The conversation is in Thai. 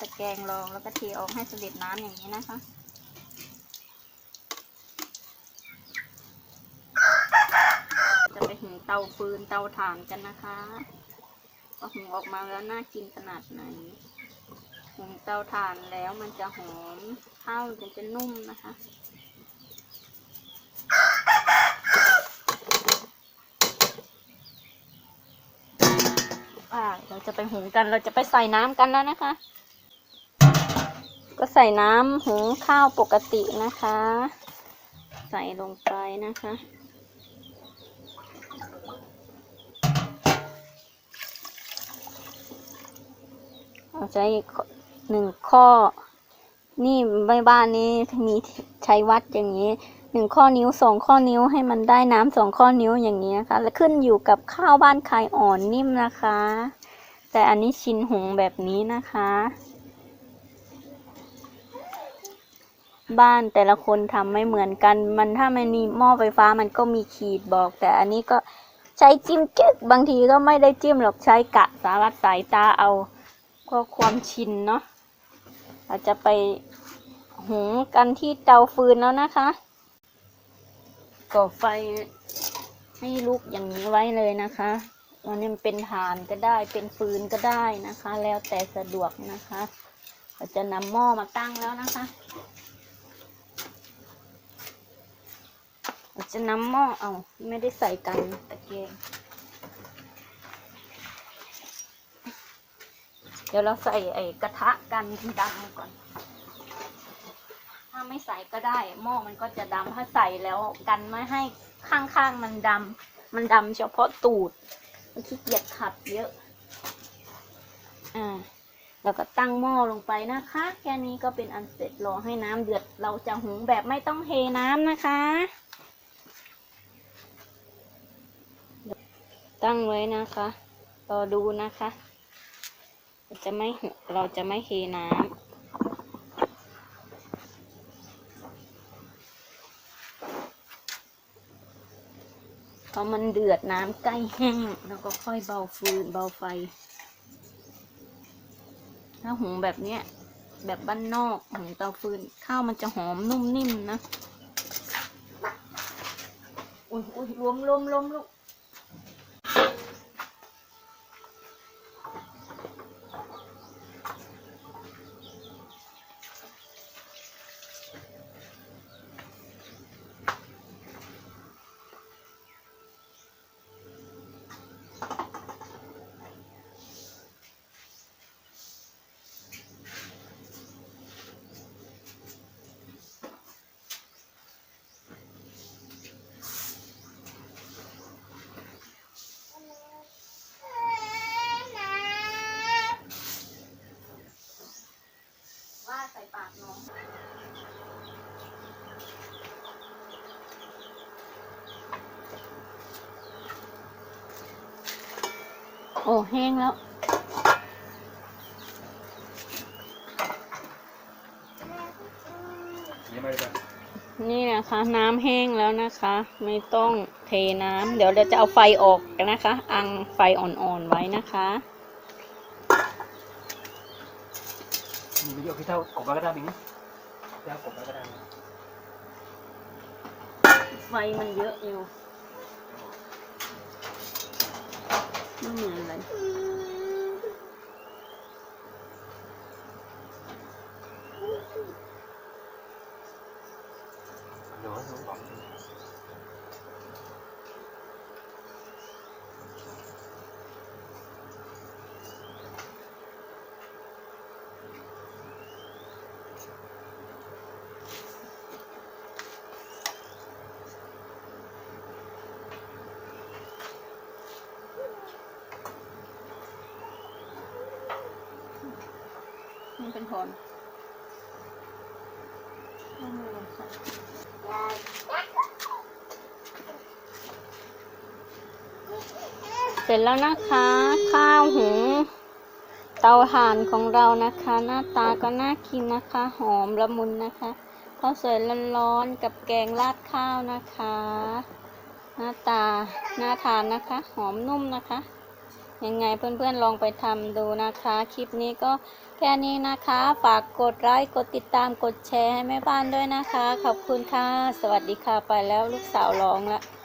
ตะแกรงรองแล้วก็เทออกให้เสด็จน้ำอย่างนี้นะคะ จะไปหุงเตาฟืนเตาถ่านกันนะคะว่าหุงออกมาแล้วน่ากินขนาดไหนหุงเตาถ่านแล้วมันจะหอมข้าวมันจะนุ่มนะคะเราจะไปหุงกันเราจะไปใส่น้ำกันแล้วนะคะ ก็ใส่น้ำหุงข้าวปกตินะคะ ใส่ลงไปนะคะเราใช้หนึ่งข้อ นี่ใบบ้านนี้มีใช้วัดอย่างนี้หนึ่งข้อนิ้วสองข้อนิ้วให้มันได้น้ำสองข้อนิ้วอย่างนี้นะคะ แล้วขึ้นอยู่กับข้าวบ้านใครอ่อนนิ่มนะคะ แต่อันนี้ชินหุงแบบนี้นะคะ บ้านแต่ละคนทำไม่เหมือนกัน มันถ้ามันมีหม้อไฟฟ้ามันก็มีขีดบอก แต่อันนี้ก็ใช้จิ้มจึกบางทีก็ไม่ได้จิ้มหรอกใช้กะสารัดสายตาเอาก็ความชินเนาะเราจะไปหุงกันที่เตาฟืนแล้วนะคะก่อไฟให้ลุกอย่างนี้ไว้เลยนะคะอันนี้มันเป็นถ่านก็ได้เป็นฟืนก็ได้นะคะ แล้วแต่สะดวกนะคะ เราจะนำหม้อมาตั้งแล้วนะคะ เราจะนำหม้อเอาไม่ได้ใส่กันตะเกียงเดี๋ยวเราใส่ไอ้กระทะกันดำก่อน ถ้าไม่ใส่ก็ได้ หม้อมันก็จะดำถ้าใส่แล้วกันไม่ให้ข้างๆมันดำมันดำเฉพาะตูดมันขี้เกียจขัดเยอะ อ่าแล้วก็ตั้งหม้อลงไปนะคะ แค่นี้ก็เป็นอันเสร็จรอให้น้ำเดือด เราจะหุงแบบไม่ต้องเทน้ำนะคะ ตั้งไว้นะคะ รอดูนะคะ จะไม่เราจะไม่เทน้ำพอมันเดือดน้ำใกล้แห้งแล้วก็ค่อยเบาฟืนเบาไฟ ถ้าหุงแบบเนี้ย แบบบ้านนอกหุงเตาฟืน ข้าวมันจะหอมนุ่มนิ่มนะ อุ้ยอุ้ยรวมรวมรวมลูก อ้แห้งแล้ว นี่ไม่ได้นี่นะคะ น้ำแห้งแล้วนะคะ ไม่ต้องเทน้ำเดี๋ยวเราจะเอาไฟออกกันนะคะ อังไฟอ่อนๆไว้นะคะมีวิดีโอที่เท่ากบแล้วก็ได้มิ้งเท่ากบแล้วก็ได้ ไฟมันเยอะอยู่ ไม่เห มันเป็นผลเอามือลงใส่เสร็จแล้วนะคะ ข้าวหุงเตาถ่านของเรานะคะ หน้าตาก็น่ากินนะคะ หอมละมุนนะคะข้าวสวยร้อนๆกับแกงราดข้าวนะคะ หน้าตาน่าทานนะคะ หอมนุ่มนะคะ ยังไงเพื่อนๆลองไปทำดูนะคะ คลิปนี้ก็แค่นี้นะคะ ฝากกดไลค์ กดติดตาม กดแชร์ให้แม่บ้านด้วยนะคะ ขอบคุณค่ะ สวัสดีค่ะ ไปแล้วลูกสาวร้องละ